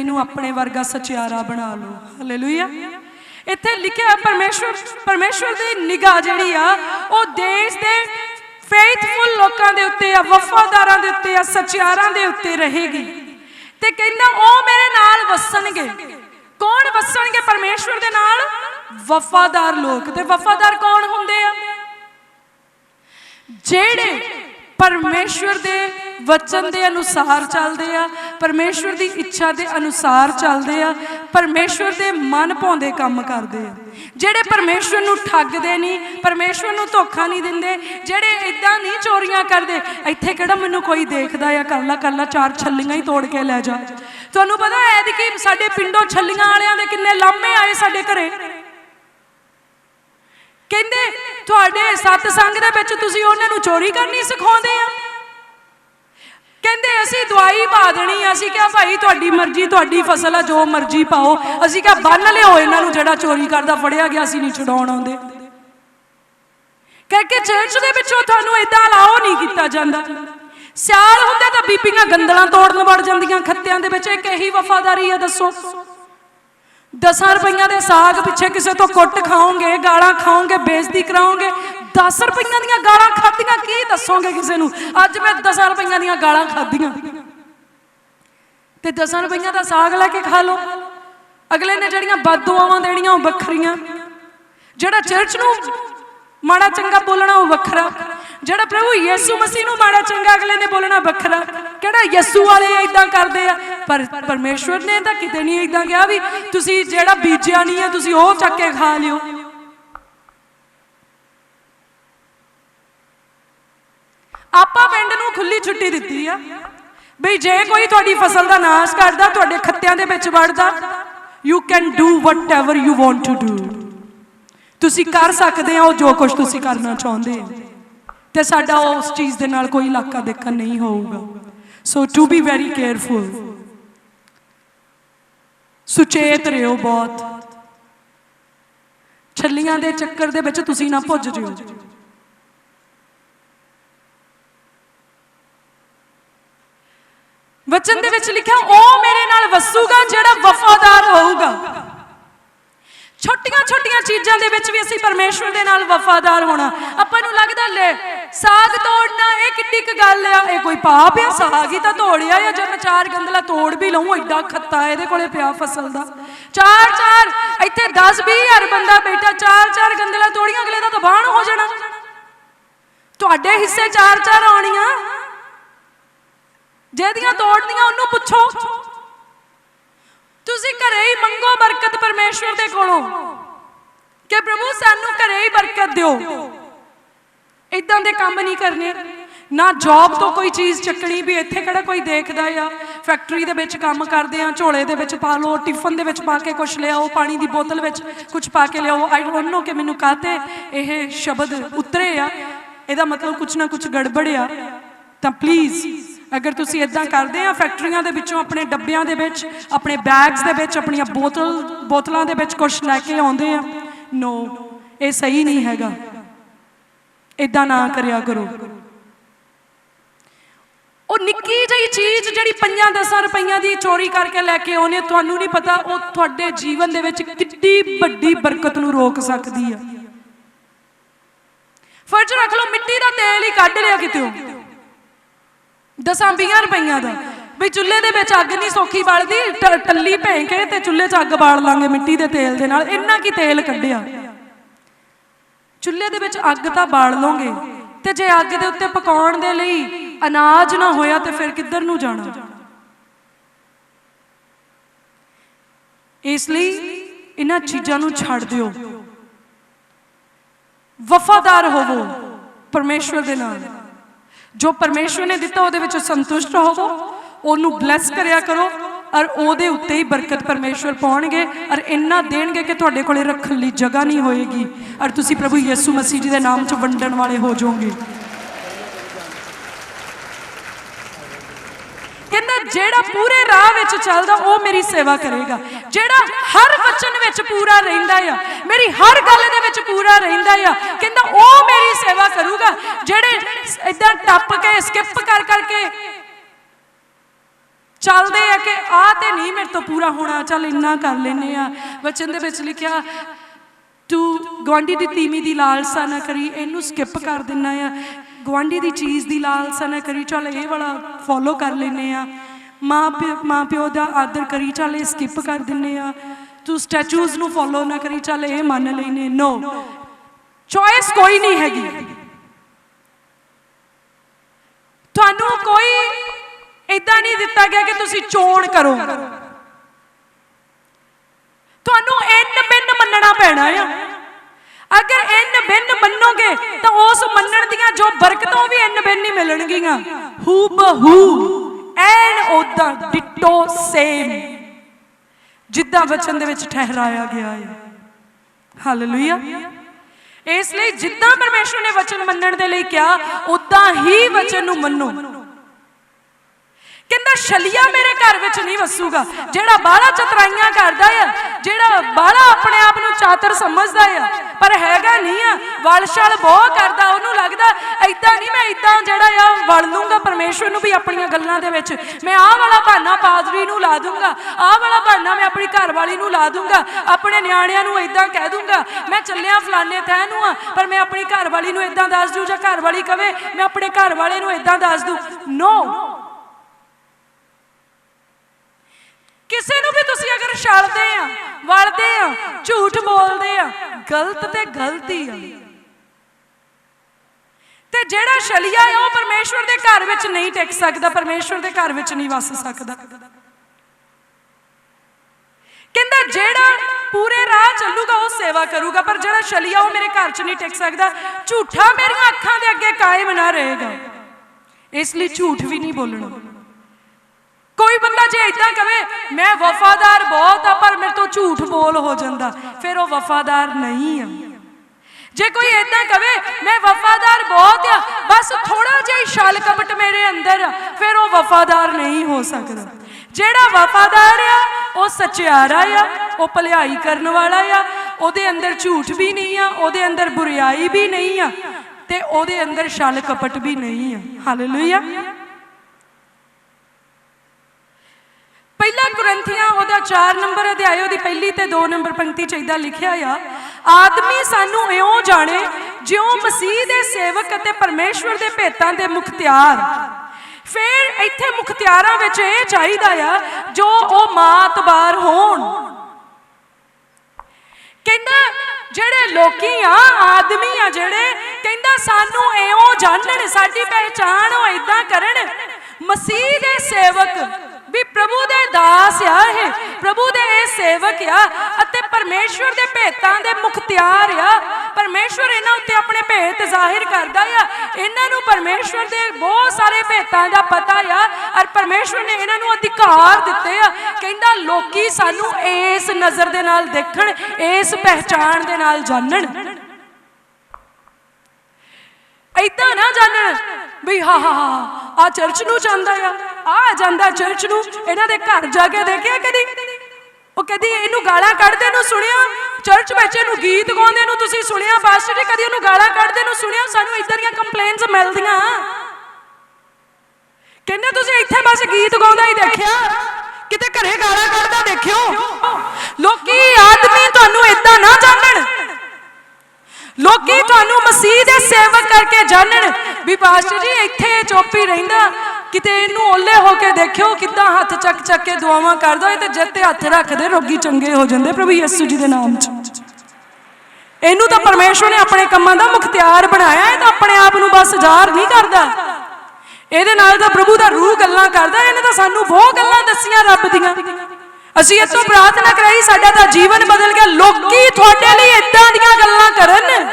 ਇਹਨੂੰ ਆਪਣੇ ਵਰਗਾ ਸਚਿਆਰਾ ਬਣਾ ਲਓ। ਹਾਲੇਲੂਇਆ ਇੱਥੇ ਲਿਖਿਆ ਪਰਮੇਸ਼ਵਰ ਪਰਮੇਸ਼ਵਰ ਦੀ ਨਿਗਾਹ ਜਿਹੜੀ ਆ, ਉਹ ਦੇਸ਼ ਦੇ ਫੇਥਫੁਲ ਲੋਕਾਂ ਦੇ ਉੱਤੇ ਆ, ਵਫਾਦਾਰਾਂ ਦੇ ਉੱਤੇ ਆ, ਸਚਿਆਰਾਂ ਦੇ ਉੱਤੇ ਰਹੇਗੀ। ਤੇ ਕਹਿੰਦਾ, ਉਹ ਮੇਰੇ ਨਾਲ ਵਸਣਗੇ। ਕੌਣ ਵਸਣਗੇ ਪਰਮੇਸ਼ਵਰ ਦੇ ਨਾਲ? ਵਫਾਦਾਰ ਲੋਕ। ਤੇ ਵਫਾਦਾਰ ਕੌਣ ਹੁੰਦੇ ਆ? ਜਿਹੜੇ ਪਰਮੇਸ਼ਵਰ ਦੇ ਵਚਨ ਦੇ ਅਨੁਸਾਰ ਚੱਲਦੇ ਆ, ਪਰਮੇਸ਼ਵਰ ਦੀ ਇੱਛਾ ਦੇ ਅਨੁਸਾਰ ਚੱਲਦੇ ਆ, ਪਰਮੇਸ਼ਵਰ ਦੇ ਮਨ ਭਾਉਂਦੇ ਕੰਮ ਕਰਦੇ ਆ। ਜਿਹੜੇ ਪਰਮੇਸ਼ਵਰ ਨੂੰ ਠੱਗਦੇ ਨਹੀਂ, ਪਰਮੇਸ਼ਵਰ ਨੂੰ ਧੋਖਾ ਨਹੀਂ ਦਿੰਦੇ, ਜਿਹੜੇ ਇਦਾਂ ਨਹੀਂ ਚੋਰੀਆਂ ਕਰਦੇ, ਇੱਥੇ ਕਿਹੜਾ ਮੈਨੂੰ ਕੋਈ ਦੇਖਦਾ ਆ? ਕੱਲਾ ਕੱਲਾ ਚਾਰ ਛੱਲੀਆਂ ਹੀ ਤੋੜ ਕੇ ਲੈ ਜਾ। ਤੁਹਾਨੂੰ ਪਤਾ ਐ ਕਿ ਸਾਡੇ ਪਿੰਡੋਂ ਛੱਲੀਆਂ ਵਾਲਿਆਂ ਦੇ ਕਿੰਨੇ ਲਾਮੇ ਆਏ ਸਾਡੇ ਘਰੇ। ਕਹਿੰਦੇ, ਤੁਹਾਡੇ ਸਤਸੰਗ ਦੇ ਵਿੱਚ ਤੁਸੀਂ ਉਹਨਾਂ ਨੂੰ ਚੋਰੀ ਕਰਨੀ ਸਿਖਾਉਂਦੇ ਆ? ਕਹਿੰਦੇ, ਅਸੀਂ ਦਵਾਈ ਪਾ ਦੇਣੀ ਆ। ਅਸੀਂ ਕਿਹਾ, ਭਾਈ, ਤੁਹਾਡੀ ਮਰਜ਼ੀ, ਤੁਹਾਡੀ ਫਸਲ ਆ, ਜੋ ਮਰਜ਼ੀ ਪਾਓ। ਅਸੀਂ ਕਿਹਾ, ਬੰਨ ਲਿਓ ਇਹਨਾਂ ਨੂੰ ਜਿਹੜਾ ਚੋਰੀ ਕਰਦਾ, ਫੜਿਆ ਗਿਆ, ਅਸੀਂ ਨਹੀਂ ਛਡਾਉਣ ਆਉਂਦੇ। ਕਹਿ ਕੇ ਚਰਚ ਦੇ ਵਿੱਚੋਂ ਤੁਹਾਨੂੰ ਇਦਾਂ ਲਾਓ ਨਹੀਂ ਕੀਤਾ ਜਾਂਦਾ। ਸਿਆਲ ਹੁੰਦਾ ਤਾਂ ਬੀਬੀਆਂ ਗੰਦਲਾਂ ਤੋੜਨ ਵੜ ਜਾਂਦੀਆਂ, ਖੱਤਿਆਂ ਦੇ ਵਿੱਚ ਇੱਕ ਇਹੀ ਵਫਾਦਾਰੀ ਆ, ਦੱਸੋ। 10 ਰੁਪਈਆਂ ਦੇ ਸਾਗ ਪਿੱਛੇ ਕਿਸੇ ਤੋਂ ਕੁੱਟ ਖਾਓਗੇ, ਗਾਲਾਂ ਖਾਓਗੇ, ਬੇਇੱਜ਼ਤੀ ਕਰਾਓਗੇ? 10 ਰੁਪਈਆਂ ਦੀਆਂ ਗਾਲਾਂ ਖਾਧੀਆਂ, ਕੀ ਦੱਸੋਗੇ ਕਿਸੇ ਨੂੰ? ਅੱਜ ਮੈਂ 10 ਰੁਪਈਆਂ ਦੀਆਂ ਗਾਲਾਂ ਖਾਧੀਆਂ। ਤੇ 10 ਰੁਪਈਆਂ ਦਾ ਸਾਗ ਲੈ ਕੇ ਖਾ ਲਓ। ਅਗਲੇ ਨੇ ਜਿਹੜੀਆਂ ਬਦਦੁਆਵਾਂ ਦੇਣੀਆਂ, ਉਹ ਵੱਖਰੀਆਂ। ਜਿਹੜਾ ਚਰਚ ਨੂੰ ਮਾੜਾ ਚੰਗਾ ਬੋਲਣਾ, ਉਹ ਵੱਖਰਾ। ਜਿਹੜਾ ਪ੍ਰਭੂ ਯਿਸੂ ਮਸੀਹ ਨੂੰ ਮਾੜਾ ਚੰਗਾ ਅਗਲੇ ਨੇ ਬੋਲਣਾ ਵੱਖਰਾ। ਕਿਹੜਾ ਯਿਸੂ ਵਾਲੇ ਇਦਾਂ ਕਰਦੇ ਆ? ਪਰ ਪਰਮੇਸ਼ਵਰ ਨੇ ਤਾਂ ਕਿਤੇ ਨਹੀਂ ਇਦਾਂ ਕਿਹਾ ਵੀ ਤੁਸੀਂ ਜਿਹੜਾ ਬੀਜਿਆ ਨਹੀਂ ਹੈ ਤੁਸੀਂ ਉਹ ਚੱਕ ਕੇ ਖਾ ਲਿਓ। ਆਪਾਂ ਪਿੰਡ ਨੂੰ ਖੁੱਲੀ ਛੁੱਟੀ ਦਿੱਤੀ ਆ। ਬਈ ਜੇ ਕੋਈ ਤੁਹਾਡੀ ਫਸਲ ਦਾ ਨਾਸ਼ ਕਰਦਾ, ਤੁਹਾਡੇ ਖੱਤਿਆਂ ਦੇ ਵਿੱਚ ਵੜਦਾ you can do whatever you want to do ਤੁਸੀਂ ਕਰ ਸਕਦੇ ਹੋ ਉਹ ਜੋ ਕੁਝ ਤੁਸੀਂ ਕਰਨਾ ਚਾਹੁੰਦੇ ਹੋ ਤੇ ਸਾਡਾ ਉਸ ਚੀਜ਼ ਦੇ ਨਾਲ ਕੋਈ ਇਲਾਕਾ ਦੇਖਣ ਨਹੀਂ ਹੋਊਗਾ। So to be very careful ਸੁਚੇਤ ਰਹੋ ਬਹੁਤ। ਛੱਲੀਆਂ ਦੇ ਚੱਕਰ ਦੇ ਵਿੱਚ ਤੁਸੀਂ ਨਾ ਭੁੱਜ ਜਿਓ। ਵਚਨ ਦੇ ਵਿੱਚ ਲਿਖਿਆ, ਉਹ ਮੇਰੇ ਨਾਲ ਵਸੂਗਾ ਜਿਹੜਾ ਵਫਾਦਾਰ ਹੋਊਗਾ। ਛੋਟੀਆਂ ਛੋਟੀਆਂ ਚੀਜ਼ਾਂ ਦੇ ਵਿੱਚ ਵੀ ਅਸੀਂ ਪਰਮੇਸ਼ਵਰ ਦੇ ਨਾਲ ਵਫਾਦਾਰ ਹੋਣਾ। ਆਪਾਂ ਨੂੰ ਲੱਗਦਾ, ਲੈ ਸਾਗ ਤੋੜਨਾ, ਇਹ ਕਿੱਡੀ ਕੁ ਗੱਲ ਆ। ਇਹ ਕੋਈ ਪਾਪ ਆ? ਸਾਗ ਹੀ ਤਾਂ ਤੋੜਿਆ ਆ। ਜੇ ਮੈਂ ਚਾਰ ਗੰਦਲਾ ਤੋੜ ਵੀ ਲਵਾਂ ਐਡਾ ਖੱਤਾ ਇਹਦੇ ਕੋਲੇ ਪਿਆ ਫਸਲ ਦਾ। ਚਾਰ ਚਾਰ, ਇੱਥੇ 10 20 ਹਜ਼ਾਰ ਬੰਦਾ ਬੈਠਾ। ਚਾਰ ਚਾਰ ਗੰਦਲਾ ਤੋੜੀਆਂ, ਅਗਲੇ ਦਾ ਤਾਂ ਬਾਣ ਹੋ ਜਾਣਾ। ਤੁਹਾਡੇ ਹਿੱਸੇ ਚਾਰ ਚਾਰ ਆਉਣੀਆਂ। ਜਿਹਦੀਆਂ ਤੋੜਨੀਆਂ, ਉਹਨੂੰ ਪੁੱਛੋ। ਤੁਸੀਂ ਘਰੇ ਹੀ ਮੰਗੋ ਬਰਕਤ ਪਰਮੇਸ਼ਵਰ ਦੇ ਕੋਲੋਂ। ਕਿ ਪ੍ਰਭੂ ਸਾਨੂੰ ਘਰੇ ਹੀ ਬਰਕਤ ਦਿਓ। ਇਦਾਂ ਦੇ ਕੰਮ ਨਹੀਂ ਕਰਨੇ। ਨਾ ਜੌਬ ਤੋਂ ਕੋਈ ਚੀਜ਼ ਚੱਕਣੀ ਵੀ ਇੱਥੇ ਕਿਹੜਾ ਕੋਈ ਦੇਖਦਾ ਆ। ਫੈਕਟਰੀ ਦੇ ਵਿੱਚ ਕੰਮ ਕਰਦੇ ਆ, ਝੋਲੇ ਦੇ ਵਿੱਚ ਪਾ ਲਓ ਟਿਫਨ ਦੇ ਵਿੱਚ ਪਾ ਕੇ ਕੁਝ ਲਿਆਓ, ਪਾਣੀ ਦੀ ਬੋਤਲ ਵਿੱਚ ਕੁਝ ਪਾ ਕੇ ਲਿਆਓ। ਆਈ ਡੋਨਟ ਨੋ ਕਿ ਮੈਨੂੰ ਕਾਤੇ ਇਹ ਸ਼ਬਦ ਉਤਰੇ ਆ। ਇਹਦਾ ਮਤਲਬ ਕੁਝ ਨਾ ਕੁਝ ਗੜਬੜ ਆ। ਤਾਂ ਪਲੀਜ਼ ਅਗਰ ਤੁਸੀਂ ਇਦਾਂ ਕਰਦੇ ਆ ਫੈਕਟਰੀਆਂ ਦੇ ਵਿੱਚੋਂ ਆਪਣੇ ਡੱਬਿਆਂ ਦੇ ਵਿੱਚ, ਆਪਣੇ ਬੈਗਸ ਦੇ ਵਿੱਚ, ਆਪਣੀਆਂ ਬੋਤਲ, ਬੋਤਲਾਂ ਦੇ ਵਿੱਚ ਕੁਝ ਲੈ ਕੇ ਆਉਂਦੇ ਆ ਨੋ ਇਹ ਸਹੀ ਨਹੀਂ ਹੈਗਾ। ਇਦਾਂ ਨਾ ਕਰਿਆ ਕਰੋ। ਉਹ ਨਿੱਕੀ ਜਿਹੀ ਚੀਜ਼ ਜਿਹੜੀ 5-10 ਰੁਪਈਆਂ ਦੀ ਚੋਰੀ ਕਰਕੇ ਲੈ ਕੇ ਆਉਨੇ ਤੁਹਾਨੂੰ ਨਹੀਂ ਪਤਾ, ਉਹ ਤੁਹਾਡੇ ਜੀਵਨ ਦੇ ਵਿੱਚ ਕਿੰਨੀ ਵੱਡੀ ਬਰਕਤ ਨੂੰ ਰੋਕ ਸਕਦੀ ਆ। ਫਰਜ਼ ਰੱਖ ਲਓ, ਮਿੱਟੀ ਦਾ ਤੇਲ ਹੀ ਕੱਢ ਲਿਆ ਕਿਤੇ ਦਸਾਂ 20 ਰੁਪਈਆਂ ਦਾ। ਵੀ ਚੁੱਲ੍ਹੇ ਦੇ ਵਿੱਚ ਅੱਗ ਨਹੀਂ ਸੌਖੀ ਬਲਦੀ ਟੱਲੀ ਭੈਂ ਕੇ ਤੇ ਚੁੱਲ੍ਹੇ 'ਚ ਅੱਗ ਬਾਲ ਲਾਂਗੇ ਮਿੱਟੀ ਦੇ ਤੇਲ ਦੇ ਨਾਲ। ਇੰਨਾ ਕੀ ਤੇਲ ਕੱਢਿਆ। ਚੁੱਲ੍ਹੇ ਦੇ ਵਿੱਚ ਅੱਗ ਤਾਂ ਬਾਲ ਲੋਗੇ ਤੇ ਜੇ ਅੱਗ ਦੇ ਉੱਤੇ ਪਕਾਉਣ ਦੇ ਲਈ ਅਨਾਜ ਨਾ ਹੋਇਆ ਤੇ ਫਿਰ ਕਿੱਧਰ ਨੂੰ ਜਾਣਾ? ਇਸ ਲਈ ਇਹਨਾਂ ਚੀਜ਼ਾਂ ਨੂੰ ਛੱਡ ਦਿਓ। ਵਫਾਦਾਰ ਹੋਵੋ ਪਰਮੇਸ਼ਵਰ ਦੇ ਨਾਲ। ਜੋ ਪਰਮੇਸ਼ਵਰ ਨੇ ਦਿੱਤਾ, ਉਹਦੇ ਵਿੱਚ ਸੰਤੁਸ਼ਟ ਹੋਵੋ ਉਹਨੂੰ ਬਲੈਸ ਕਰਿਆ ਕਰੋ। ਔਰ ਉਹਦੇ ਉੱਤੇ ਹੀ ਬਰਕਤ ਪਰਮੇਸ਼ਵਰ ਪਾਉਣਗੇ ਔਰ ਇੰਨਾ ਦੇਣਗੇ ਕਿ ਤੁਹਾਡੇ ਕੋਲੇ ਰੱਖਣ ਲਈ ਜਗ੍ਹਾ ਨਹੀਂ ਹੋਏਗੀ। ਔਰ ਤੁਸੀਂ ਪ੍ਰਭੂ ਯਿਸੂ ਮਸੀਹ ਜੀ ਦੇ ਨਾਮ 'ਚ ਵੰਡਣ ਵਾਲੇ ਹੋ ਜਾਓਗੇ। ਕਹਿੰਦਾ, ਜਿਹੜਾ ਪੂਰੇ ਰਾਹ ਵਿੱਚ ਚੱਲਦਾ, ਉਹ ਮੇਰੀ ਸੇਵਾ ਕਰੇਗਾ। ਜਿਹੜਾ ਹਰ ਵਚਨ ਵਿੱਚ ਪੂਰਾ ਰਹਿੰਦਾ ਆ, ਮੇਰੀ ਹਰ ਗੱਲ ਦੇ ਵਿੱਚ ਪੂਰਾ ਰਹਿੰਦਾ ਆ, ਕਹਿੰਦਾ, ਉਹ ਮੇਰੀ ਸੇਵਾ ਕਰੂਗਾ। ਜਿਹੜੇ ਇਦਾਂ ਟੱਪ ਕੇ ਸਕਿਪ ਕਰ ਕਰਕੇ ਚੱਲਦੇ ਆ ਕਿ ਆ ਤੇ ਨਹੀਂ ਮੇਰੇ ਤੋਂ ਪੂਰਾ ਹੋਣਾ, ਚੱਲ ਇੰਨਾ ਕਰ ਲੈਨੇ ਆ। ਵਚਨ ਦੇ ਵਿੱਚ ਲਿਖਿਆ, ਤੂੰ ਗਵਾਂਢੀ ਦੀ ਤੀਵੀਂ ਦੀ ਲਾਲਸਾ ਨਾ ਕਰੀ, ਇਹਨੂੰ ਸਕਿਪ ਕਰ ਦਿੰਨਾ ਆ। ਗਵਾਂਢੀ ਦੀ ਚੀਜ਼ ਦੀ ਲਾਲਸਾ ਨਾ ਕਰੀ, ਚੱਲ ਇਹ ਵਾਲਾ ਫੋਲੋ ਕਰ ਲੈਨੇ ਆ। ਮਾਂ ਪਿਓ ਮਾਂ ਪਿਓ ਦਾ ਆਦਰ ਕਰੀ, ਚੱਲ ਇਹ ਸਕਿਪ ਕਰ ਦਿੰਨੇ ਆ। ਤੂੰ ਸਟੈਚੂਜ਼ ਨੂੰ ਫੋਲੋ ਨਾ ਕਰੀ, ਚੱਲ ਇਹ ਮੰਨ ਲੈਨੇ ਨੋ ਚੋਇਸ ਕੋਈ ਨਹੀਂ ਹੈਗੀ। ਤੁਹਾਨੂੰ ਕੋਈ ਦਿੱਤਾ ਗਿਆ ਕਿ ਤੁਸੀਂ ਚੋਣ ਕਰੋ। ਤੁਹਾਨੂੰ ਇੰਨ ਬਿੰਨ ਮੰਨਣਾ ਪੈਣਾ ਆ। ਅਗਰ ਇੰਨ ਬਿੰਨ ਮੰਨੋਗੇ ਤਾਂ ਉਸ ਮੰਨਣ ਦੀਆਂ ਜੋ ਬਰਕਤਾਂ ਵੀ ਇੰਨ ਬਿੰਨ ਹੀ ਮਿਲਣਗੀਆਂ। ਹੂ ਬਹੂ ਐਨ ਉਦਾਂ ਡਿਟੋ ਸੇਮ। ਜਿੱਦਾਂ ਵਚਨ ਦੇ ਵਿੱਚ ਠਹਿਰਾਇਆ ਗਿਆ ਹੈ ਹਾਲੇਲੂਇਆ ਇਸ ਲਈ ਜਿੱਦਾਂ ਪਰਮੇਸ਼ਰ ਨੇ ਵਚਨ ਮੰਨਣ ਦੇ ਲਈ ਕਿਹਾ ਉਦਾਂ ਹੀ ਵਚਨ ਨੂੰ ਮੰਨੋ। ਕਹਿੰਦਾ, ਛਲੀਆ ਮੇਰੇ ਘਰ ਵਿੱਚ ਨਹੀਂ ਵਸੂਗਾ। ਜਿਹੜਾ ਬਾਹਲਾ ਚਤਰਾਈਆਂ ਕਰਦਾ ਆ, ਜਿਹੜਾ ਬਾਹਲਾ ਆਪਣੇ ਆਪ ਨੂੰ ਚਾਤਰ ਸਮਝਦਾ ਆ, ਪਰ ਹੈਗਾ ਨਹੀਂ ਆ। ਵਲਸ਼ਲ ਬਹੁਤ ਕਰਦਾ, ਉਹਨੂੰ ਲੱਗਦਾ ਐਦਾਂ ਨਹੀਂ ਮੈਂ ਐਦਾਂ ਜਿਹੜਾ ਆ ਵੜ ਲੂੰਗਾ ਪਰਮੇਸ਼ਵਰ ਨੂੰ ਵੀ ਆਪਣੀਆਂ ਗੱਲਾਂ ਦੇ ਵਿੱਚ। ਮੈਂ ਆਹ ਵਾਲਾ ਬਹਾਨਾ ਪਾਦਰੀ ਨੂੰ ਲਾ ਦੂੰਗਾ, ਆਹ ਵਾਲਾ ਬਹਾਨਾ ਮੈਂ ਆਪਣੀ ਘਰ ਵਾਲੀ ਨੂੰ ਲਾ ਦੂੰਗਾ, ਆਪਣੇ ਨਿਆਣਿਆਂ ਨੂੰ ਐਦਾਂ ਕਹਿ ਦੂੰਗਾ, ਮੈਂ ਚੱਲਿਆ ਫਲਾਣੇ ਥਾਂ ਨੂੰ ਆ, ਪਰ ਮੈਂ ਆਪਣੀ ਘਰ ਵਾਲੀ ਨੂੰ ਐਦਾਂ ਦੱਸ ਦੂ ਜਾਂ ਘਰ ਵਾਲੀ ਕਵੇ, ਮੈਂ ਆਪਣੇ ਘਰ ਵਾਲੇ ਨੂੰ ਐਦਾਂ ਦੱਸ ਦੂ। ਨੋ ਕਿਸੇ ਨੂੰ ਵੀ ਤੁਸੀਂ ਅਗਰ ਛਲਦੇ ਆ ਵਲਦੇ ਆ, ਝੂਠ ਬੋਲਦੇ ਆ, ਗਲਤ ਤੇ ਗਲਤੀ ਆ। ਤੇ ਜਿਹੜਾ ਛਲੀਆ ਆ, ਉਹ ਪਰਮੇਸ਼ਵਰ ਦੇ ਘਰ ਵਿੱਚ ਨਹੀਂ ਟਿਕ ਸਕਦਾ, ਪਰਮੇਸ਼ਵਰ ਦੇ ਘਰ ਵਿੱਚ ਨਹੀਂ ਵਸ ਸਕਦਾ। ਕਹਿੰਦਾ ਜਿਹੜਾ ਪੂਰੇ ਰਾਹ ਚੱਲੂਗਾ, ਉਹ ਸੇਵਾ ਕਰੂਗਾ, ਪਰ ਜਿਹੜਾ ਛਲੀਆ ਉਹ ਮੇਰੇ ਘਰ 'ਚ ਨਹੀਂ ਟਿਕ ਸਕਦਾ। ਝੂਠਾ ਮੇਰੀਆਂ ਅੱਖਾਂ ਦੇ ਅੱਗੇ ਕਾਇਮ ਨਾ ਰਹੇਗਾ। ਇਸ ਲਈ ਝੂਠ ਵੀ ਨਹੀਂ ਬੋਲਣਾ। ਕੋਈ ਬੰਦਾ ਜੇ ਇਦਾਂ ਕਵੇ, ਮੈਂ ਵਫਾਦਾਰ ਬਹੁਤ ਆ, ਪਰ ਮੇਰੇ ਤੋਂ ਝੂਠ ਬੋਲ ਹੋ ਜਾਂਦਾ। ਫਿਰ ਉਹ ਵਫਾਦਾਰ ਨਹੀਂ ਆ। ਜੇ ਕੋਈ ਇਦਾਂ ਕਵੇ, ਮੈਂ ਵਫਾਦਾਰ ਬਹੁਤ ਆ, ਬਸ ਥੋੜਾ ਜਿਹਾ ਛਲ ਕਪਟ ਮੇਰੇ ਅੰਦਰ ਆ, ਫਿਰ ਉਹ ਵਫਾਦਾਰ ਨਹੀਂ ਹੋ ਸਕਦਾ। ਜਿਹੜਾ ਵਫਾਦਾਰ ਆ, ਉਹ ਸਚਿਆਰਾ ਆ, ਉਹ ਭਲਾਈ ਕਰਨ ਵਾਲਾ ਆ, ਉਹਦੇ ਅੰਦਰ ਝੂਠ ਵੀ ਨਹੀਂ ਆ, ਉਹਦੇ ਅੰਦਰ ਬੁਰੀਾਈ ਵੀ ਨਹੀਂ ਆ ਤੇ ਉਹਦੇ ਅੰਦਰ ਛਲ ਕਪਟ ਵੀ ਨਹੀਂ ਆ। ਹਾਲੇਲੂਇਆ ਪਹਿਲਾ ਕੁਰੰਥੀਆਂ, ਉਹਦਾ 4 ਨੰਬਰ ਅਧਿਆਇ, ਉਹਦੀ ਪਹਿਲੀ ਤੇ 2 ਨੰਬਰ ਪੰਕਤੀ ਚ ਲਿਖਿਆ ਆ, ਆਦਮੀ ਸਾਨੂੰ ਇਉਂ ਜਾਣੇ ਜਿਉਂ ਮਸੀਹ ਦੇ ਸੇਵਕ ਅਤੇ ਪਰਮੇਸ਼ਵਰ ਦੇ ਭੇਤਾਂ ਦੇ ਮੁਖਤਿਆਰ ਫਿਰ ਇੱਥੇ ਮੁਖਤਿਆਰਾਂ ਵਿੱਚ ਇਹ ਚਾਹੀਦਾ ਆ, ਜੋ ਉਹ ਮਾਤਬਾਰ ਹੋਣ। ਕਹਿੰਦਾ, ਜਿਹੜੇ ਲੋਕੀ ਆ, ਆਦਮੀ ਆ ਜਿਹੜੇ, ਕਹਿੰਦਾ ਸਾਨੂੰ ਇਉਂ ਜਾਣਨ, ਸਾਡੀ ਪਹਿਚਾਣ ਉਹ ਇਦਾਂ ਕਰਨ। ਮਸੀਹ ਦੇ ਸੇਵਕ ਵੀ ਪ੍ਰਭੂ ਦੇ ਦਾਸ ਆ ਇਹ। ਪ੍ਰਭੂ ਦੇ ਇਹ ਸੇਵਕ ਆ ਅਤੇ ਪਰਮੇਸ਼ਵਰ ਦੇ ਭੇਤਾਂ ਦੇ ਮੁਖਤਿਆਰ ਆ। ਪਰਮੇਸ਼ਵਰ ਇਹਨਾਂ ਉੱਤੇ ਆਪਣੇ ਭੇਤ ਜ਼ਾਹਿਰ ਕਰਦਾ ਆ। ਇਹਨਾਂ ਨੂੰ ਪਰਮੇਸ਼ਵਰ ਦੇ ਬਹੁਤ ਸਾਰੇ ਭੇਤਾਂ ਦਾ ਪਤਾ ਆ ਔਰ ਪਰਮੇਸ਼ਵਰ ਨੇ ਇਹਨਾਂ ਨੂੰ ਅਧਿਕਾਰ ਦਿੱਤੇ ਆ। ਕਹਿੰਦਾ ਲੋਕੀ ਸਾਨੂੰ ਇਸ ਨਜ਼ਰ ਦੇ ਨਾਲ ਦੇਖਣ, ਇਸ ਪਹਿਚਾਣ ਦੇ ਨਾਲ ਜਾਣਨ। ਐਦਾਂ ਨਾ ਜਾਣਨ ਵੀ ਹਾ ਹਾ ਹਾ। ਆ ਚਰਚ ਨੂੰ ਜਾਂਦਾ ਆ ਆ ਜਾਂਦਾ ਚਰਚ ਨੂੰ। ਇਹਨਾਂ ਦੇ ਘਰ ਜਾ ਕੇ ਦੇਖਿਆ ਕਦੀ? ਉਹ ਕਦੀ ਇਹਨੂੰ ਗਾਲਾਂ ਕੱਢਦੇ ਨੂੰ ਸੁਣਿਆ? ਚਰਚ ਵਿੱਚ ਇਹਨੂੰ ਗੀਤ ਗਾਉਂਦੇ ਨੂੰ ਤੁਸੀਂ ਸੁਣਿਆ? ਪਾਸਟਰ ਜੀ ਕਦੀ ਉਹਨੂੰ ਗਾਲਾਂ ਕੱਢਦੇ ਨੂੰ ਸੁਣਿਆ? ਸਾਨੂੰ ਇਦਾਂ ਦੀਆਂ ਕੰਪਲੇਨਸ ਮਿਲਦੀਆਂ। ਕਹਿੰਦੇ ਤੁਸੀਂ ਇੱਥੇ ਬਸ ਗੀਤ ਗਾਉਂਦਾ ਹੀ ਦੇਖਿਆ ਕਿਤੇ ਘਰੇ ਗਾਲਾਂ ਕੱਢਦਾ ਦੇਖਿਓ ਲੋਕੀ ਆਦਮੀ ਤੁਹਾਨੂੰ ਇਦਾਂ ਨਾ ਜਾਣਨ ਲੋਕੀ ਤੁਹਾਨੂੰ ਮਸੀਹ ਕਰਕੇ ਜਾਣਨ ਵੀ ਪਾਸਟਰ ਜੀ, ਇੱਥੇ ਚੁੱਪ ਰਹਿੰਦਾ। ਕਿਤੇ ਇਹਨੂੰ ਓਲੇ ਹੋ ਕੇ ਦੇਖਿਓ, ਕਿੱਦਾਂ ਹੱਥ ਚੱਕ ਚੱਕ ਕੇ ਦੁਆਵਾਂ ਕਰਦਾ ਏ ਤੇ ਜਿੱਤੇ ਹੱਥ ਰੱਖਦੇ ਰੋਗੀ ਚੰਗੇ ਹੋ ਜਾਂਦੇ ਪ੍ਰਭੂ ਯਿਸੂ ਜੀ ਦੇ ਨਾਮ 'ਚ। ਇਹਨੂੰ ਤਾਂ ਪਰਮੇਸ਼ਵਰ ਨੇ ਆਪਣੇ ਕੰਮਾਂ ਦਾ ਮੁਖਤਿਆਰ ਬਣਾਇਆ, ਇਹ ਤਾਂ ਆਪਣੇ ਆਪ ਨੂੰ ਬਸ ਜ਼ਾਹਰ ਨਹੀਂ ਕਰਦਾ। ਇਹਦੇ ਨਾਲ ਤਾਂ ਪ੍ਰਭੂ ਦਾ ਰੂਹ ਗੱਲਾਂ ਕਰਦਾ, ਇਹਨੇ ਤਾਂ ਸਾਨੂੰ ਬਹੁਤ ਗੱਲਾਂ ਦੱਸੀਆਂ ਰੱਬ ਦੀਆਂ। ਅਸੀਂ ਇਹ ਤੋਂ ਪ੍ਰਾਰਥਨਾ ਕਰਾਈ, ਸਾਡਾ ਤਾਂ ਜੀਵਨ ਬਦਲ ਗਿਆ। ਲੋਕੀ ਤੁਹਾਡੇ ਲਈ ਇਦਾਂ ਦੀਆਂ ਗੱਲਾਂ ਕਰਨ।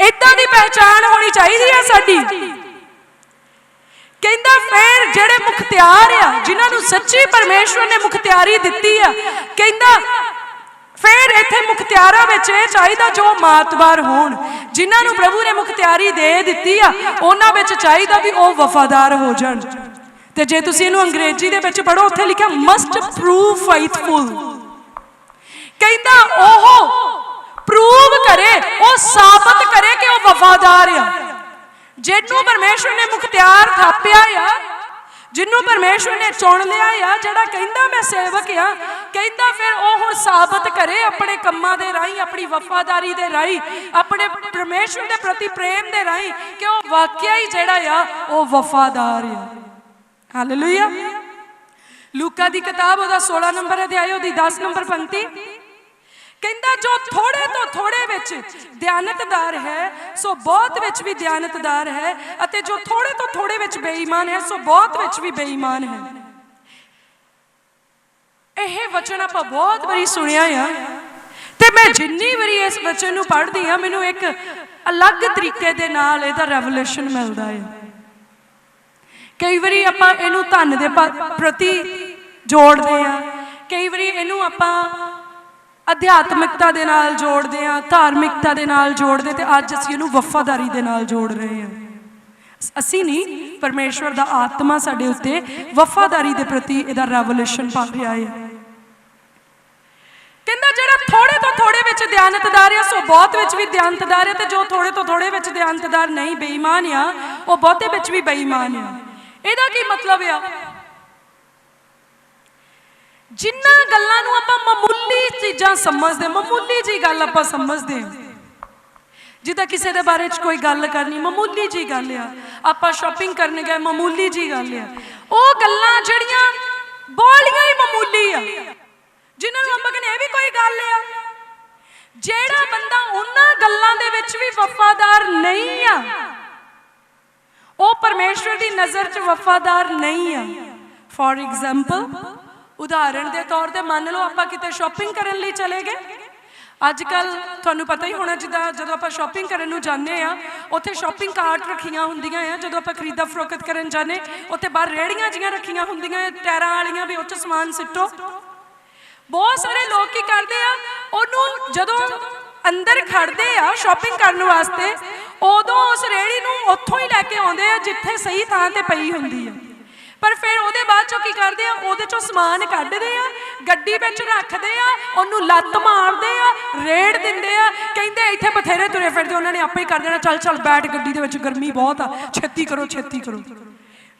ਇਦਾਂ ਦੀ ਪਹਿਚਾਣ ਹੋਣੀ ਚਾਹੀਦੀ ਹੈ ਸਾਡੀ। ਕਹਿੰਦਾ ਫਿਰ ਜਿਹੜੇ ਮੁਖਤਿਆਰ ਆ, ਜਿਨ੍ਹਾਂ ਨੂੰ ਸੱਚੀ ਪਰਮੇਸ਼ਵਰ ਨੇ ਮੁਖਤਿਆਰੀ ਦਿੱਤੀ ਆ, ਕਹਿੰਦਾ ਫਿਰ ਇੱਥੇ ਮੁਖਤਿਆਰਾਂ ਵਿੱਚ ਇਹ ਚਾਹੀਦਾ ਜੋ ਮਾਤਬਾਰ ਹੋਣ, ਜਿਨ੍ਹਾਂ ਨੂੰ ਪ੍ਰਭੂ ਨੇ ਮੁਖਤਿਆਰੀ ਦੇ ਦਿੱਤੀ ਆ, ਉਹਨਾਂ ਵਿੱਚ ਚਾਹੀਦਾ ਵੀ ਉਹ ਵਫਾਦਾਰ ਹੋ ਜਾਣ। ਤੇ ਜੇ ਤੁਸੀਂ ਇਹਨੂੰ ਅੰਗਰੇਜ਼ੀ ਦੇ ਵਿੱਚ ਪੜੋ ਉੱਥੇ ਲਿਖਿਆ ਮਸਟ ਪ੍ਰੂਵ ਫਾਈਥਫੁਲ ਕਹਿੰਦਾ ਉਹ ਕਰੇ ਉਹ ਸਾਬਤ ਕਰੇ ਕਿ ਉਹ ਵਫਾਦਾਰ ਆ। ਜਿਹਨੂੰ ਪਰਮੇਸ਼ਵਰ ਨੇ ਮੁਖਤਿਆਰ ਥਾਪਿਆ ਆ, ਜਿਹਨੂੰ ਪਰਮੇਸ਼ਵਰ ਨੇ ਚੁਣ ਲਿਆ ਆ, ਜਿਹੜਾ ਕਹਿੰਦਾ ਮੈਂ ਸੇਵਕ ਆ, ਕਹਿੰਦਾ ਫਿਰ ਉਹ ਹੁਣ ਸਾਬਤ ਕਰੇ ਆਪਣੇ ਕੰਮਾਂ ਦੇ ਰਾਹੀਂ, ਆਪਣੀ ਵਫਾਦਾਰੀ ਦੇ ਰਾਹੀਂ, ਆਪਣੇ ਪਰਮੇਸ਼ਵਰ ਦੇ ਪ੍ਰਤੀ ਪ੍ਰੇਮ ਦੇ ਰਾਹੀਂ ਕਿ ਉਹ ਵਾਕਿਆ ਹੀ ਜਿਹੜਾ ਆ, ਉਹ ਵਫਾਦਾਰ ਆ। ਹਾਲੇਲੂਇਆ ਲੂਕਾ ਦੀ ਕਿਤਾਬ ਉਹਦਾ 16 ਨੰਬਰ ਅਧਿਆਇ, ਉਹਦੀ 10 ਨੰਬਰ ਪੰਕਤੀ। ਕਹਿੰਦਾ ਜੋ ਥੋੜੇ ਤੋਂ ਥੋੜੇ ਵਿੱਚ ਦਿਆਨਤਦਾਰ ਹੈ, ਸੋ ਬਹੁਤ ਵਿੱਚ ਵੀ ਦਿਆਨਤਦਾਰ ਹੈ ਅਤੇ ਜੋ ਥੋੜੇ ਤੋਂ ਥੋੜੇ ਵਿੱਚ ਬੇਈਮਾਨ ਹੈ, ਸੋ ਬਹੁਤ ਵਿੱਚ ਵੀ ਬੇਈਮਾਨ ਹੈ। ਇਹ ਵਚਨ ਆਪਾਂ ਬਹੁਤ ਵਾਰੀ ਸੁਣਿਆ ਆ ਤੇ ਮੈਂ ਜਿੰਨੀ ਵਾਰੀ ਇਸ ਵਚਨ ਨੂੰ ਪੜ੍ਹਦੀ ਆ, ਮੈਨੂੰ ਇੱਕ ਅਲੱਗ ਤਰੀਕੇ ਦੇ ਨਾਲ ਇਹਦਾ ਰੈਵੋਲੂਸ਼ਨ ਮਿਲਦਾ ਹੈ ਕਈ ਵਾਰੀ ਆਪਾਂ ਇਹਨੂੰ ਧਨ ਦੇ ਪ੍ਰਤੀ ਜੋੜਦੇ ਆ, ਕਈ ਵਾਰੀ ਇਹਨੂੰ ਆਪਾਂ ਅਧਿਆਤਮਿਕਤਾ ਦੇ ਨਾਲ ਜੋੜਦੇ ਆ ਧਾਰਮਿਕਤਾ ਦੇ ਨਾਲ ਜੋੜਦੇ ਤੇ ਅੱਜ ਅਸੀਂ ਇਹਨੂੰ ਵਫਾਦਾਰੀ ਦੇ ਨਾਲ ਜੋੜ ਰਹੇ ਆ ਅਸੀਂ ਨਹੀਂ, ਪਰਮੇਸ਼ਵਰ ਦਾ ਆਤਮਾ ਸਾਡੇ ਉੱਤੇ ਵਫਾਦਾਰੀ ਦੇ ਪ੍ਰਤੀ ਇਹਦਾ ਰੈਵੋਲੂਸ਼ਨ ਪਾ ਰਿਹਾ ਹੈ ਕਹਿੰਦਾ ਜਿਹੜਾ ਥੋੜੇ ਤੋਂ ਥੋੜੇ ਵਿੱਚ ਧਿਆਨਤਦਾਰ ਆ, ਸੋ ਬਹੁਤ ਵਿੱਚ ਵੀ ਧਿਆਨਤਦਾਰ ਹੈ ਤੇ ਜੋ ਥੋੜੇ ਤੋਂ ਥੋੜੇ ਵਿੱਚ ਧਿਆਨਤਦਾਰ ਨਹੀਂ, ਬੇਈਮਾਨ ਆ, ਉਹ ਬਹੁਤੇ ਵਿੱਚ ਵੀ ਬੇਈਮਾਨ ਆ। ਇਹਦਾ ਕੀ ਮਤਲਬ ਆ? ਜਿੰਨਾ ਗੱਲਾਂ ਨੂੰ ਆਪਾਂ ਮਾਮੂਲੀ ਚੀਜ਼ਾਂ ਸਮਝਦੇ ਮਾਮੂਲੀ ਜੀ ਗੱਲ ਆਪਾਂ ਸਮਝਦੇ ਹਾਂ। ਜਿੱਦਾਂ ਕਿਸੇ ਦੇ ਬਾਰੇ ਚ ਕੋਈ ਗੱਲ ਕਰਨੀ, ਮਾਮੂਲੀ ਜੀ ਗੱਲ ਆ। ਆਪਾਂ ਸ਼ਾਪਿੰਗ ਕਰਨ ਗਏ, ਮਾਮੂਲੀ ਜੀ ਗੱਲ ਆ। ਉਹ ਗੱਲਾਂ ਜਿਹੜੀਆਂ ਬੋਲੀਆਂ ਹੀ ਮਾਮੂਲੀ ਆ। ਜਿਨ੍ਹਾਂ ਨੂੰ ਆਪਾਂ ਕਹਿੰਦੇ ਇਹ ਵੀ ਕੋਈ ਗੱਲ ਆ। ਜਿਹੜਾ ਬੰਦਾ ਉਹਨਾਂ ਗੱਲਾਂ ਦੇ ਵਿੱਚ ਵੀ ਵਫਾਦਾਰ ਨਹੀਂ ਆ, ਉਹ ਪਰਮੇਸ਼ਵਰ ਦੀ ਨਜ਼ਰ 'ਚ ਵਫਾਦਾਰ ਨਹੀਂ ਆ। ਫੋਰ ਐਗਜ਼ਾਮਪਲ ਉਦਾਹਰਣ ਦੇ ਤੌਰ ਤੇ ਮੰਨ ਲਓ ਆਪਾਂ ਕਿਤੇ ਸ਼ਾਪਿੰਗ ਕਰਨ ਲਈ ਚਲੇ ਗਏ। ਅੱਜ ਕੱਲ ਤੁਹਾਨੂੰ ਪਤਾ ਹੀ ਹੋਣਾ ਜਿੱਦਾਂ ਜਦੋਂ ਆਪਾਂ ਸ਼ਾਪਿੰਗ ਕਰਨ ਨੂੰ ਜਾਂਦੇ ਆ ਉੱਥੇ ਸ਼ਾਪਿੰਗ ਕਾਰਟ ਰੱਖੀਆਂ ਹੁੰਦੀਆਂ ਆ ਜਦੋਂ ਆਪਾਂ ਖਰੀਦਾ ਫਰੋਖਤ ਕਰਨ ਜਾਂਦੇ ਉੱਥੇ ਬਾਹਰ ਰੇੜੀਆਂ ਜੀਆਂ ਰੱਖੀਆਂ ਹੁੰਦੀਆਂ ਆ, ਟਾਇਰਾਂ ਵਾਲੀਆਂ ਵੀ ਉੱਚ ਸਮਾਨ ਸਿੱਟੋ। ਬਹੁਤ ਸਾਰੇ ਲੋਕ ਕੀ ਕਰਦੇ ਆ ਉਹਨੂੰ ਜਦੋਂ ਅੰਦਰ ਖੜਦੇ ਆ ਸ਼ਾਪਿੰਗ ਕਰਨ ਵਾਸਤੇ ਉਦੋਂ ਉਸ ਰੇੜੀ ਨੂੰ ਉੱਥੋਂ ਹੀ ਲੈ ਕੇ ਆਉਂਦੇ ਆ ਜਿੱਥੇ ਸਹੀ ਥਾਂ ਤੇ ਪਈ ਹੁੰਦੀ ਆ। ਪਰ ਫਿਰ ਉਹਦੇ ਬਾਅਦ ਚੋਂ ਕੀ ਕਰਦੇ ਆ? ਉਹਦੇ ਚੋਂ ਸਮਾਨ ਕੱਢਦੇ ਆ, ਗੱਡੀ ਵਿੱਚ ਰੱਖਦੇ ਆ, ਉਹਨੂੰ ਲੱਤ ਮਾਰਦੇ ਆ, ਰੇੜ ਦਿੰਦੇ ਆ, ਕਹਿੰਦੇ ਇੱਥੇ ਬਥੇਰੇ ਤੁਰੇ ਫਿਰਦੇ ਉਹਨਾਂ ਨੇ ਆਪੇ ਹੀ ਕਰ ਦੇਣਾ, ਚੱਲ ਚੱਲ, ਬੈਠ ਗੱਡੀ ਦੇ ਵਿੱਚ, ਗਰਮੀ ਬਹੁਤ ਆ, ਛੇਤੀ ਕਰੋ ਛੇਤੀ ਕਰੋ।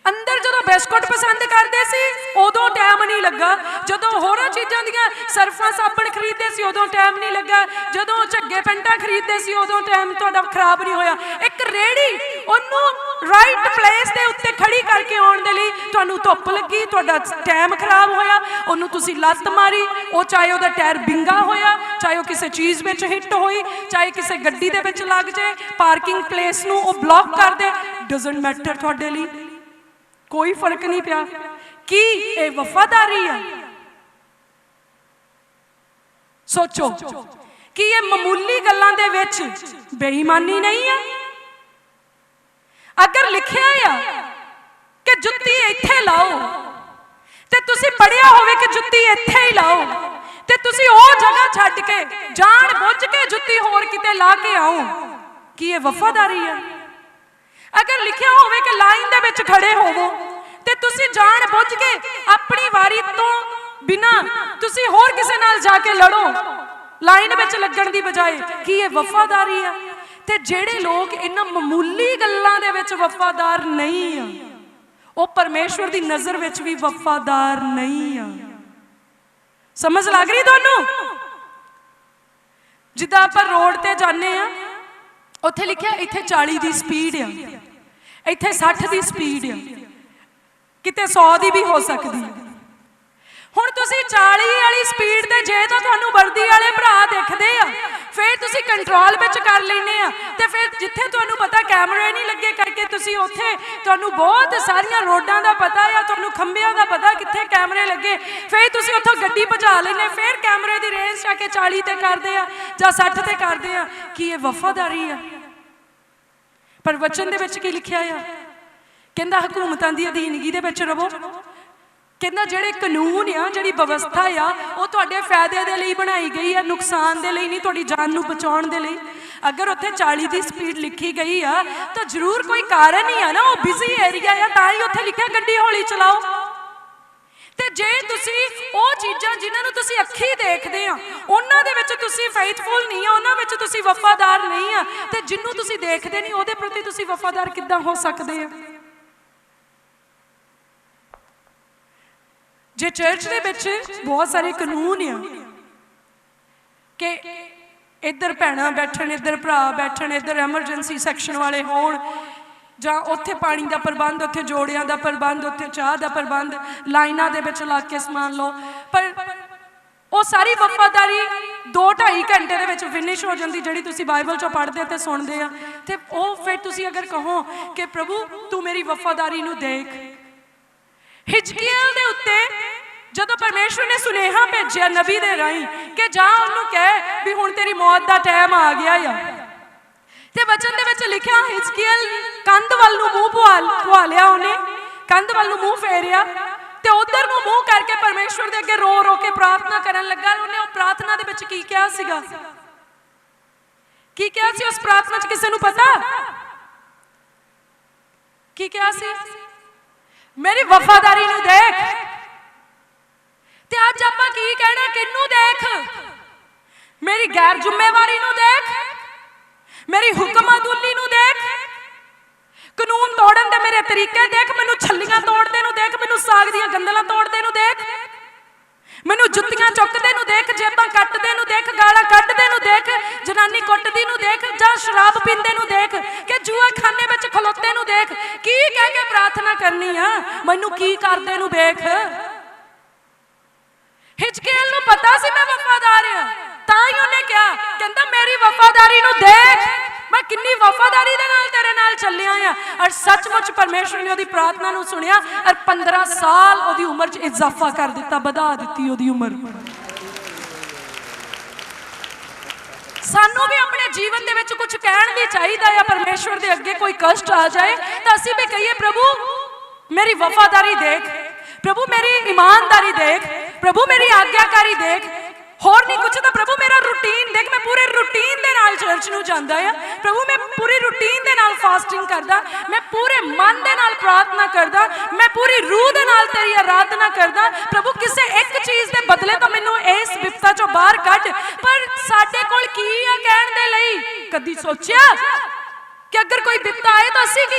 ਅੰਦਰ ਜਦੋਂ ਬਿਸਕੁਟ ਪਸੰਦ ਕਰਦੇ ਸੀ, ਉਦੋਂ ਟਾਈਮ ਨਹੀਂ ਲੱਗਾ। ਜਦੋਂ ਹੋਰਾਂ ਚੀਜ਼ਾਂ ਦੀਆਂ ਸਰਫਾਂ ਸਾਬਣ ਖਰੀਦਦੇ ਸੀ, ਉਦੋਂ ਟਾਈਮ ਨਹੀਂ ਲੱਗਾ। ਜਦੋਂ ਝੱਗੇ ਪੈਂਟਾਂ ਖਰੀਦਦੇ ਸੀ, ਉਦੋਂ ਟਾਈਮ ਤੁਹਾਡਾ ਖਰਾਬ ਨਹੀਂ ਹੋਇਆ। ਇੱਕ ਰੇੜੀ ਉਹਨੂੰ ਰਾਈਟ ਪਲੇਸ ਦੇ ਉੱਤੇ ਖੜੀ ਕਰਕੇ ਆਉਣ ਦੇ ਲਈ ਤੁਹਾਨੂੰ ਧੁੱਪ ਲੱਗੀ, ਤੁਹਾਡਾ ਟਾਈਮ ਖਰਾਬ ਹੋਇਆ, ਉਹਨੂੰ ਤੁਸੀਂ ਲੱਤ ਮਾਰੀ, ਉਹ ਚਾਹੇ ਉਹਦਾ ਟਾਇਰ ਬਿੰਗਾ ਹੋਇਆ, ਚਾਹੇ ਉਹ ਕਿਸੇ ਚੀਜ਼ ਵਿੱਚ ਹਿੱਟ ਹੋਈ, ਚਾਹੇ ਕਿਸੇ ਗੱਡੀ ਦੇ ਵਿੱਚ ਲੱਗ ਜਾਏ ਪਾਰਕਿੰਗ ਪਲੇਸ ਨੂੰ ਉਹ ਬਲੌਕ ਕਰ ਦੇ ਡਸਨਟ ਮੈਟਰ ਤੁਹਾਡੇ ਲਈ, ਕੋਈ ਫ਼ਰਕ ਨਹੀਂ ਪਿਆ। ਕੀ ਇਹ ਵਫਾਦਾਰੀ ਹੈ ਸੋਚੋ, ਕੀ ਇਹ ਮਾਮੂਲੀ ਗੱਲਾਂ ਦੇ ਵਿੱਚ ਬੇਈਮਾਨੀ ਨਹੀਂ ਹੈ ਅਗਰ ਲਿਖਿਆ ਆ ਕਿ ਜੁੱਤੀ ਇੱਥੇ ਲਾਓ, ਤੇ ਤੁਸੀਂ ਪੜਿਆ ਹੋਵੇ ਕਿ ਜੁੱਤੀ ਇੱਥੇ ਹੀ ਲਾਓ, ਤੇ ਤੁਸੀਂ ਉਹ ਜਗ੍ਹਾ ਛੱਡ ਕੇ ਜਾਣ ਬੁੱਝ ਕੇ ਜੁੱਤੀ ਹੋਰ ਕਿਤੇ ਲਾ ਕੇ ਆਓ, ਕੀ ਇਹ ਵਫਾਦਾਰੀ ਆ? ਅਗਰ ਲਿਖਿਆ ਹੋਵੇ ਕਿ ਲਾਈਨ ਦੇ ਵਿੱਚ ਖੜੇ ਹੋਵੋ, ਤੇ ਤੁਸੀਂ ਜਾਣ ਬੁੱਝ ਕੇ ਆਪਣੀ ਵਾਰੀ ਤੋਂ ਬਿਨਾ ਤੁਸੀਂ ਹੋਰ ਕਿਸੇ ਨਾਲ ਜਾ ਕੇ ਲੜੋ, ਲਾਈਨ ਵਿੱਚ ਲੱਗਣ ਦੀ ਬਜਾਏ, ਕੀ ਇਹ ਵਫਾਦਾਰੀ ਆ? ਤੇ ਜਿਹੜੇ ਲੋਕ ਇਹਨਾਂ ਮਾਮੂਲੀ ਗੱਲਾਂ ਦੇ ਵਿੱਚ ਵਫਾਦਾਰ ਨਹੀਂ ਆ, ਉਹ ਪਰਮੇਸ਼ਵਰ ਦੀ ਨਜ਼ਰ ਵਿੱਚ ਵੀ ਵਫਾਦਾਰ ਨਹੀਂ ਆ। ਸਮਝ ਲੱਗ ਰਹੀ ਤੁਹਾਨੂੰ? ਜਿੱਦਾਂ ਆਪਾਂ ਰੋਡ ਤੇ ਜਾਂਦੇ ਆ, ਉੱਥੇ ਲਿਖਿਆ ਇੱਥੇ 40 ਦੀ ਸਪੀਡ ਆ, ਇੱਥੇ 60 ਦੀ ਸਪੀਡ ਆ, ਕਿਤੇ 100 ਦੀ ਵੀ ਹੋ ਸਕਦੀ ਹੈ ਹੁਣ ਤੁਸੀਂ 40 ਵਾਲੀ ਸਪੀਡ ਤੇ ਜੇ ਤਾਂ ਤੁਹਾਨੂੰ ਵਰਦੀ ਵਾਲੇ ਭਰਾ ਦਿਖਦੇ ਆ, ਫਿਰ ਤੁਸੀਂ ਕੰਟਰੋਲ ਵਿੱਚ ਕਰ ਲੈਨੇ ਆ ਤੇ ਫਿਰ ਜਿੱਥੇ ਤੁਹਾਨੂੰ ਪਤਾ ਕੈਮਰੇ ਨਹੀਂ ਲੱਗੇ ਕਰਕੇ ਤੁਸੀਂ ਉੱਥੇ ਤੁਹਾਨੂੰ ਬਹੁਤ ਸਾਰੀਆਂ ਰੋਡਾਂ ਦਾ ਪਤਾ ਆ ਤੁਹਾਨੂੰ ਖੰਭਿਆਂ ਦਾ ਪਤਾ ਕਿੱਥੇ ਕੈਮਰੇ ਲੱਗੇ, ਫਿਰ ਤੁਸੀਂ ਉੱਥੋਂ ਗੱਡੀ ਭਜਾ ਲੈਨੇ ਫਿਰ ਕੈਮਰੇ ਦੀ ਰੇਂਜ ਆ ਕੇ 40 ਤੇ ਕਰਦੇ ਆ ਜਾਂ 60 ਤੇ ਕਰਦੇ ਆ, ਕੀ ਇਹ ਵਫਾਦਾਰੀ ਆ? ਪਰ ਵਚਨ ਦੇ ਵਿੱਚ ਕੀ ਲਿਖਿਆ ਆ? ਕਹਿੰਦਾ ਹਕੂਮਤਾਂ ਦੀ ਅਧੀਨਗੀ ਦੇ ਵਿੱਚ ਰਵੋ। ਕਹਿੰਦਾ ਜਿਹੜੇ ਕਾਨੂੰਨ ਆ, ਜਿਹੜੀ ਵਿਵਸਥਾ ਆ, ਉਹ ਤੁਹਾਡੇ ਫਾਇਦੇ ਦੇ ਲਈ ਬਣਾਈ ਗਈ ਆ, ਨੁਕਸਾਨ ਦੇ ਲਈ ਨਹੀਂ, ਤੁਹਾਡੀ ਜਾਨ ਨੂੰ ਬਚਾਉਣ ਦੇ ਲਈ। ਅਗਰ ਉੱਥੇ 40 ਦੀ ਸਪੀਡ ਲਿਖੀ ਗਈ ਆ, ਤਾਂ ਜ਼ਰੂਰ ਕੋਈ ਕਾਰਨ ਹੀ ਆ ਨਾ, ਉਹ ਬਿਜ਼ੀ ਏਰੀਆ ਆ, ਤਾਂ ਹੀ ਉੱਥੇ ਲਿਖਿਆ ਗੱਡੀ ਹੌਲੀ ਚਲਾਓ। ਤੇ ਜੇ ਤੁਸੀਂ ਉਹ ਚੀਜ਼ਾਂ ਜਿਨ੍ਹਾਂ ਨੂੰ ਤੁਸੀਂ ਅੱਖੀ ਦੇਖਦੇ ਆ, ਉਹਨਾਂ ਦੇ ਵਿੱਚ ਤੁਸੀਂ ਫੇਥਫੁਲ ਨਹੀਂ ਆ, ਉਹਨਾਂ ਵਿੱਚ ਤੁਸੀਂ ਵਫਾਦਾਰ ਨਹੀਂ ਆ, ਤੇ ਜਿੰਨੂੰ ਤੁਸੀਂ ਦੇਖਦੇ ਨਹੀਂ, ਉਹਦੇ ਪ੍ਰਤੀ ਤੁਸੀਂ ਵਫਾਦਾਰ ਕਿੱਦਾਂ ਹੋ ਸਕਦੇ ਆ? ਜੇ ਚਰਚ ਦੇ ਵਿੱਚ ਬਹੁਤ ਸਾਰੇ ਕਾਨੂੰਨ ਆ, ਕਿ ਇੱਧਰ ਭੈਣਾਂ ਬੈਠਣ, ਇੱਧਰ ਭਰਾ ਬੈਠਣ, ਇੱਧਰ ਐਮਰਜੈਂਸੀ ਸੈਕਸ਼ਨ ਵਾਲੇ ਹੋਣ, ਜਾਂ ਉੱਥੇ ਪਾਣੀ ਦਾ ਪ੍ਰਬੰਧ, ਉੱਥੇ ਜੋੜਿਆਂ ਦਾ ਪ੍ਰਬੰਧ, ਉੱਥੇ ਚਾਹ ਦਾ ਪ੍ਰਬੰਧ, ਲਾਈਨਾਂ ਦੇ ਵਿੱਚ ਲਾ ਕੇ ਸਮਾਨ ਲਓ। ਪਰ ਉਹ ਸਾਰੀ ਵਫਾਦਾਰੀ 2.5 ਘੰਟੇ ਦੇ ਵਿੱਚ ਫਿਨਿਸ਼ ਹੋ ਜਾਂਦੀ, ਜਿਹੜੀ ਤੁਸੀਂ ਬਾਈਬਲ ਚੋਂ ਪੜ੍ਹਦੇ ਤੇ ਸੁਣਦੇ ਆ। ਤੇ ਉਹ ਫਿਰ ਤੁਸੀਂ ਅਗਰ ਕਹੋ ਕਿ ਪ੍ਰਭੂ ਤੂੰ ਮੇਰੀ ਵਫਾਦਾਰੀ ਨੂੰ ਦੇਖ। ਹਿਜਕੀਲ ਦੇ ਉੱਤੇ ਜਦੋਂ ਪਰਮੇਸ਼ਵਰ ਨੇ ਸੁਨੇਹਾ ਭੇਜਿਆ ਨਬੀ ਦੇ ਰਾਹੀਂ ਕਿ ਜਾ ਉਹਨੂੰ ਕਹਿ ਵੀ ਹੁਣ ਤੇਰੀ ਮੌਤ ਦਾ ਟਾਈਮ ਆ ਗਿਆ ਆ। ਤੇ ਵਚਨ ਦੇ ਵਿੱਚ ਲਿਖਿਆ ਹਿਜਕੀਲ ਕੰਧ ਵੱਲ ਨੂੰ ਮੂੰਹ ਪੁਆ ਪੁਆ ਉਹਨੇ। ਕੰਧ ਵੱਲ ਨੂੰ ਮੂੰਹ ਫੇਰਿਆ ਤੇ ਉਧਰ ਨੂੰ ਮੂੰਹ ਕਰਕੇ ਪਰਮੇਸ਼ਵਰ ਦੇ ਅੱਗੇ ਰੋ ਰੋ ਕੇ ਪ੍ਰਾਰਥਨਾ ਕਰਨ ਲੱਗਾ ਉਹਨੇ ਉਹ ਪ੍ਰਾਰਥਨਾ ਦੇ ਵਿੱਚ ਕੀ ਕਿਹਾ ਸੀਗਾ? ਕੀ ਕਿਹਾ ਸੀ ਉਸ ਪ੍ਰਾਰਥਨਾ 'ਚ ਕਿਸੇ ਨੂੰ ਪਤਾ? ਕੀ ਕਿਹਾ ਸੀ? ਮੇਰੀ ਵਫਾਦਾਰੀ ਨੂੰ ਦੇਖ। ਤੇ ਅੱਜ ਆਪਾਂ ਕੀ ਕਹਿਣਾ ਕਿੰਨੂੰ ਦੇਖ ਮੇਰੀ ਗੈਰ ਜ਼ਿੰਮੇਵਾਰੀ ਨੂੰ ਦੇਖ ਮੇਰੀ ਹੁਕਮਾਦੁਲੀ ਨੂੰ ਦੇਖ ਕਾਨੂੰਨ ਤੋੜਨ ਦੇ ਮੇਰੇ ਤਰੀਕੇ ਦੇਖ ਮੈਨੂੰ ਛੱਲੀਆਂ ਤੋੜਦੇ ਨੂੰ ਦੇਖ ਮੈਨੂੰ ਸਾਗ ਦੀਆਂ ਗੰਦਲਾਂ ਤੋੜਦੇ ਨੂੰ ਦੇਖ ਮੈਨੂੰ ਜੁੱਤੀਆਂ ਚੁੱਕਦੇ ਨੂੰ ਦੇਖ ਜੇਬਾਂ ਕੱਟਦੇ ਨੂੰ ਦੇਖ ਗਾਲਾਂ ਕੱਢਦੇ ਨੂੰ ਦੇਖ ਜਨਾਨੀ ਕੁੱਟਦੀ ਨੂੰ ਦੇਖ ਜਾਂ ਸ਼ਰਾਬ ਪੀਂਦੇ ਨੂੰ ਦੇਖ ਕਿ ਜੂਆ ਖਾਨੇ ਵਿੱਚ ਖਲੋਤੇ ਨੂੰ ਦੇਖ ਕੀ ਕਹਿ ਕੇ ਪ੍ਰਾਰਥਨਾ ਕਰਨੀ ਆ ਮੈਨੂੰ ਕੀ ਕਰਦੇ ਨੂੰ ਦੇਖ ਹਿਜਕੇਲ ਨੂੰ ਪਤਾ ਸੀ ਮੈਂ ਵਫਾਦਾਰ ਆ ਤਾਂ ਹੀ ਉਹਨੇ ਕਿਹਾ ਕਹਿੰਦਾ ਮੇਰੀ ਵਫਾਦਾਰੀ ਨੂੰ ਦੇਖ ਮੈਂ ਕਿੰਨੀ ਵਫਾਦਾਰੀ ਦੇ ਨਾਲ ਤੇਰੇ ਨਾਲ ਚੱਲਿਆ ਆ ਔਰ ਸੱਚਮੁੱਚ ਪਰਮੇਸ਼ਵਰ ਨੇ ਉਹਦੀ ਪ੍ਰਾਰਥਨਾ ਨੂੰ ਸੁਣਿਆ ਔਰ 15 ਸਾਲ ਉਹਦੀ ਉਮਰ 'ਚ ਇਜ਼ਾਫਾ ਕਰ ਦਿੱਤਾ ਵਧਾ ਦਿੱਤੀ ਉਹਦੀ ਉਮਰ ਸਾਨੂੰ ਵੀ ਆਪਣੇ ਜੀਵਨ ਦੇ ਵਿੱਚ ਕੁਝ ਕਹਿਣ ਦੀ ਚਾਹੀਦਾ ਆ ਪਰਮੇਸ਼ਵਰ ਦੇ ਅੱਗੇ ਕੋਈ ਕਸ਼ਟ ਆ ਜਾਏ ਤਾਂ ਅਸੀਂ ਵੀ ਕਹੀਏ ਪ੍ਰਭੂ ਮੇਰੀ ਵਫਾਦਾਰੀ ਦੇਖ ਪ੍ਰਭੂ ਮੇਰੀ ਇਮਾਨਦਾਰੀ ਦੇਖ ਪ੍ਰਭੂ ਮੇਰੀ ਆਗਿਆਕਾਰੀ ਦੇਖ। ਹੋਰ ਨਹੀਂ ਕੁਝ ਤਾਂ ਪ੍ਰਭੂ ਮੇਰਾ ਰੂਟੀਨ ਦੇਖ, ਮੈਂ ਪੂਰੇ ਰੂਟੀਨ ਦੇ ਨਾਲ ਚਰਚ ਨੂੰ ਜਾਂਦਾ ਆ। ਪ੍ਰਭੂ, ਮੈਂ ਪੂਰੀ ਰੂਟੀਨ ਦੇ ਨਾਲ ਫਾਸਟਿੰਗ ਕਰਦਾ, ਮੈਂ ਪੂਰੇ ਮਨ ਦੇ ਨਾਲ ਪ੍ਰਾਰਥਨਾ ਕਰਦਾ, ਮੈਂ ਪੂਰੀ ਰੂਹ ਦੇ ਨਾਲ ਤੇਰੀ ਆਰਾਧਨਾ ਕਰਦਾ। ਪ੍ਰਭੂ, ਕਿਸੇ ਇੱਕ ਚੀਜ਼ ਦੇ ਬਦਲੇ ਤਾਂ ਮੈਨੂੰ ਇਸ ਵਿਪਤਾ ਚੋਂ ਬਾਹਰ ਕੱਢ। ਪਰ ਸਾਡੇ ਕੋਲ ਕੀ ਆ ਕਹਿਣ ਦੇ ਲਈ? ਕਦੀ ਸੋਚਿਆ ਕਿ ਅਗਰ ਕੋਈ ਵਿਪਤਾ ਆਏ ਤਾਂ ਅਸੀਂ ਕੀ